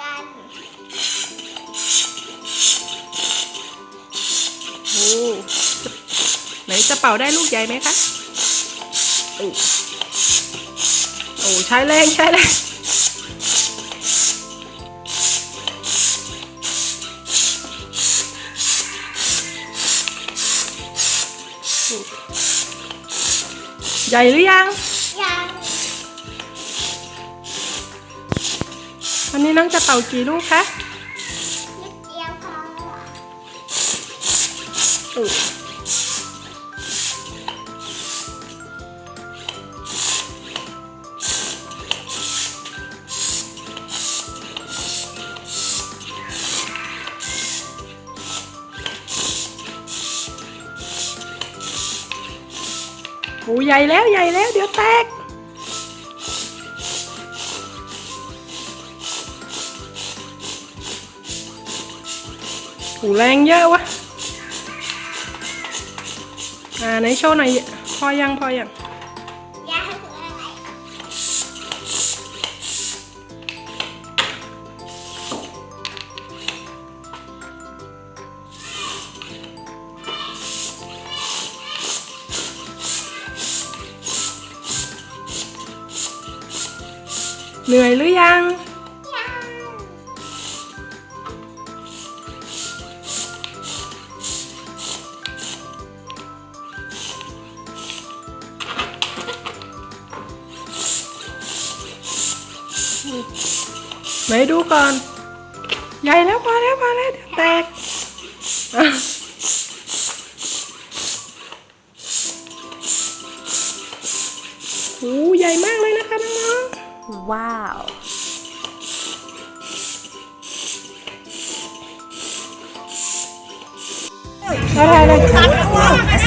กันโอ้ไหนจะเป่าได้ลูกใหญ่ไหมคะโอ้โอ้ใช้แรงใช้แรงใหญ่หรือยัง ยัง วันนี้น้องจะเป่ากี่ลูกคะนิดเดียวพอโอ้ใหญ่แล้วใหญ่แล้ว เดี๋ยวแตก โหแรงเยอะวะอ่าไหนโชว์หน่อยพอยังพอยังอยากให้ถึงอะไรเหนื่อยหรือยังยัง ไหนดูก่อน ใหญ่แล้วพอแล้วพอแล้วเดี๋ยวแตกอะโอ้ใหญ่มากเลยนะคะน้องว้าวๆอะไรอะไร